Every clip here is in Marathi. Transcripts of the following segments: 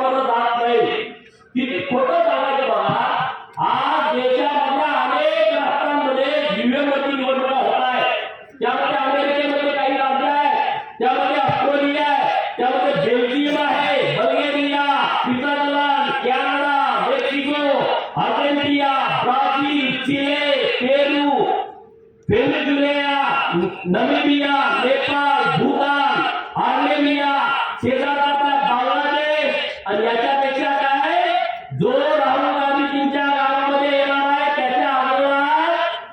वापरलं जाणार नाही. किती खोटं सांगायचं बघा. आज देशामधल्या अनेक राष्ट्रांमध्ये दिव्यमती निवडणुका होत आहे त्यामध्ये अमेरिकेमध्ये काही राज्य आहे त्यामध्ये ऑस्ट्रेलिया आहे. त्यामध्ये बेल्जियम आहे Bulgaria Switzerland Canada Mexico Argentina Brazil Chile Peru Venezuela Namibia Nepal Bhutan Armenia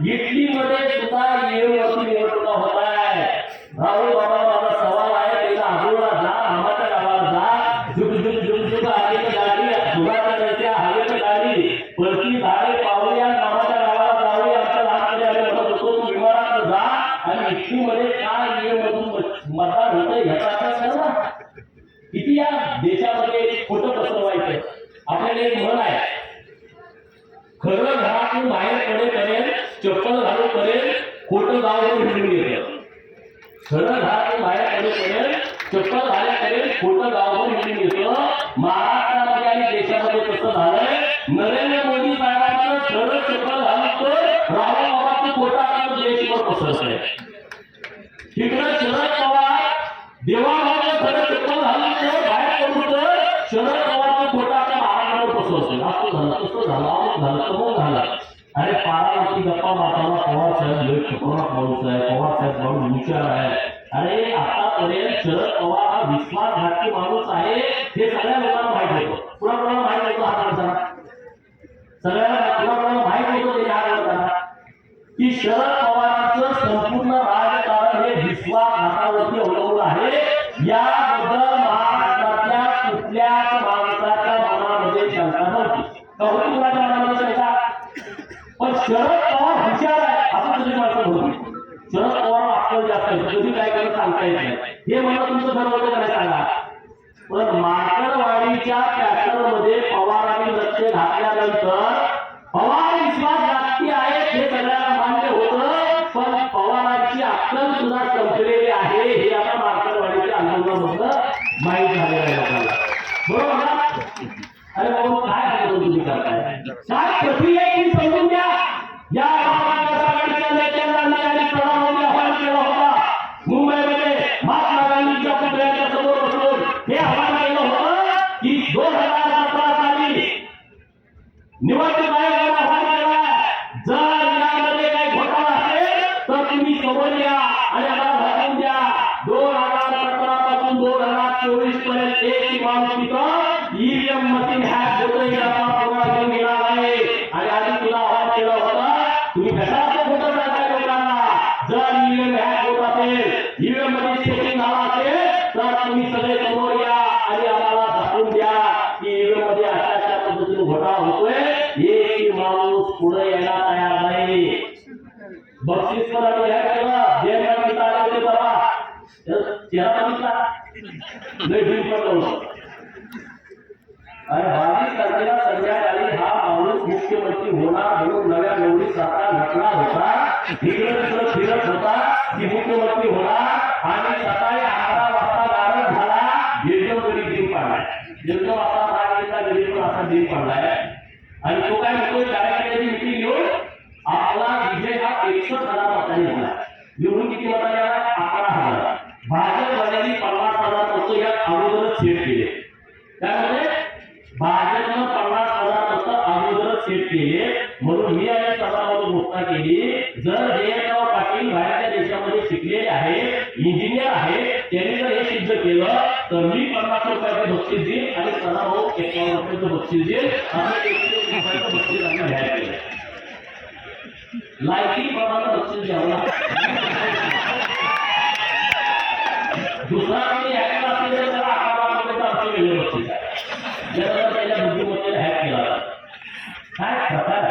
अगोदर इटलीमध्ये सुद्धा निवडणुकी निवडणुका होत आहे भाऊ बाबा माझा सवाल आहे त्याला आजोळा जा आमाच्या गावाला जा. झुक झुक झुक झुक आलेली गाडी धुराच्या रस्त्या हवेत गाडी. पळती झाडे पाहूया मामाच्या गावाला जाऊया. आमच्या लहानपणी आम्ही म्हणत होतो तू विमानात जा आणि इटलीमध्ये काय नियममधून मतदान होतंय ह्याचा अभ्यास कर. ना किती या देशामध्ये खोटं पसरवायचं? आपल्याला एक मन आहे. खरं घरातून बाहेर चप्पल घालून करेल खोटं गावावर हिंडून येतं खरं घरातून बाहेर पडेपर्यंत चप्पल घाल्या करेल खोटं गावावर हिंडून येतं महाराष्ट्रामध्ये आणि देशामध्ये कसं झालंय. नरेंद्र मोदी साहेबांचं खरं चप्पल झालं तर राहुल बाबाचं खोटं आपलं देशभर पसरतंय. तिकडे शरद पवार देवाभावाचं खरं चप्पल झालं तर बाहेर पडू तर शरद पवारचं खोटं आपल्या महाराष्ट्रावर पसरतंय. असं झालं तसं झालं अमुक झालं तमुक झालं. अरे पारा पारावरती गप्पा मारताना पवार साहेब लय खतरनाक माणूस आहे पवार साहेब माणूस हुशार आहे? अरे आतापर्यंत शरद पवार हा विश्वासघातकी माणूस आहे हे सगळ्या लोकांना माहीत होतं. पुन्हा कोणाला माहीत होतं हा माणसाला सगळ्यांना पुन्हा कोणाला माहीत होतं ते हा लोकांना? की शरद पवारांचं संपूर्ण राजकारण हे विश्वासघातावरती अवलंबून आहे. याबद्दल महाराष्ट्रातल्या कुठल्याच माणसाच्या मनामध्ये शंका नव्हती. कौतुकाच्या मनामध्ये शंका शरद पवार हुशार आहे असं तुझी माणसं बोलतो शरद पवार आपलं जास्त कधी काय करत सांगता येत नाही. हे मला तुमचं बरं होतं का नाही सांगा? पण मार्कडवाडीच्या पॅटर्नमध्ये पवारांनी लक्ष घातल्यानंतर पवार विश्वासघाती आहे हे सगळ्यांना मान्य होतं पण पवारांची अक्कल सुद्धा संपलेली आहे हे आता माकडवाडीच्या आंदोलनामधनं माहीत झालेलं आहे बरोबर? निवडणूक आयोगाला आवाहन केला जर यामध्ये काही घोटाळा असेल तर तुम्ही समोर या आणि आम्हाला भागून द्या. दोन हजार सतरा पासून दोन हजार चोवीसपर्यंत एक माणूस तिथं ईव्हीएम मशीन हॅक होतं याचा पुरावा घेऊन गेला आहे. आणि आधी तुला आवाहन केलं होतं तुम्ही कशा असं खोटं सांगताय लोकांना? जर ईव्हीएम हॅक होत असेल ईव्हीएममध्ये चेकिंग झाला असेल तर तुम्ही सगळे समोर या आणि आम्हाला दाखवून द्या की ईव्हीएममध्ये अशा अशा पद्धतीने घोटाळा होतोय एक माणूस पुढे यायला तयार नाही. बक्षीस पण आम्ही ह्या केलं देवराज गीता आले होते बाबा चेहरा बघितला लय भीम पडलं आणि बावीस तारखेला संध्याकाळी हा माणूस मुख्यमंत्री होणार म्हणून नव्या नवरी सारखा घटना होता. तिकडे तिकडे फिरत होता. की मुख्यमंत्री होणार गरीब पडलाय आणि तो काय म्हणतोय कार्यकर्त्याची मिटिंग घेऊन आपला विजय हा एकसष्ट हजार मतांनी झाला निवडून किती मतांनी आला अकरा हजार. भाजपवाल्यांनी पन्नास हजार मत या अगोदरच सेट केले. त्यामध्ये भाजपनं पन्नास हजार मत अगोदरच सेट केले. म्हणून मी आणि सभामध्ये घोषणा केली. जर हे आणि बाहेरच्या देशामध्ये शिकलेले आहेत इंजिनियर आहेत त्यांनी जर हे सिद्ध केलं तर मी पन्नास रुपयाचं बक्षीस देईल आणि सदा भाऊ एक्कावन्न रुपयाचं बक्षीस देईल आणि एकशे रुपयाचं बक्षीस आम्ही घ्यायला पाहिजे लायकी प्रमाणे बक्षीस द्यावं दुसरा कोणी हॅक असेल तर त्याला अकरा रुपयाचं आपलं वेगळं बक्षीस आहे. त्याला त्याच्या बुद्धिमत्तेला हॅक केला. काय प्रकार